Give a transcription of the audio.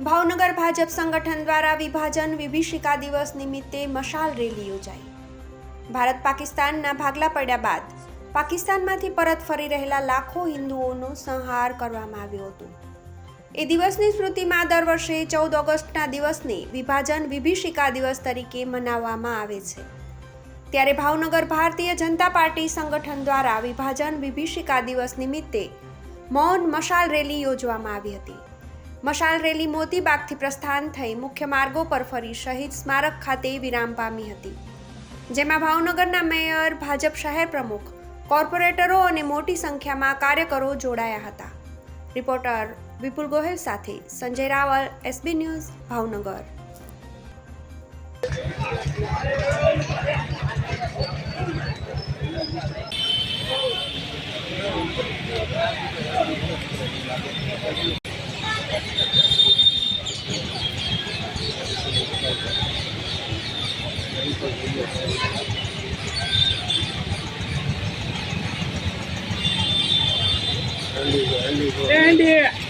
ભાજપ સંગઠન દ્વારા વિભાજન વિભીષિકા દિવસ નિમિત્તે મશાલ રેલી યોજાઈ. ભારત પાકિસ્તાનના ભાગલા પડ્યા બાદ પાકિસ્તાનમાંથી પરત ફરી રહેલા લાખો હિન્દુઓનો સંહાર કરવામાં આવ્યો હતો. એ દિવસની સ્મૃતિમાં દર વર્ષે ચૌદ ઓગસ્ટના દિવસને વિભાજન વિભીષિકા દિવસ તરીકે મનાવવામાં આવે છે. ત્યારે ભાવનગર ભારતીય જનતા પાર્ટી સંગઠન દ્વારા વિભાજન વિભીષિકા દિવસ નિમિત્તે મૌન મશાલ રેલી યોજવામાં આવી હતી. મશાલ રેલી મોતીબાગથી પ્રસ્થાન થઈ મુખ્ય માર્ગો પર ફરી શહીદ સ્મારક ખાતે વિરામ પામી હતી. જેમાં ભાવનગરના મેયર, ભાજપ શહેર પ્રમુખ, કોર્પોરેટરો અને મોટી સંખ્યામાં કાર્યકરો જોડાયા હતા. રિપોર્ટર વિપુલ ગોહેલ સાથે Sanjay Raval S B news, Bhavnagar. Andy.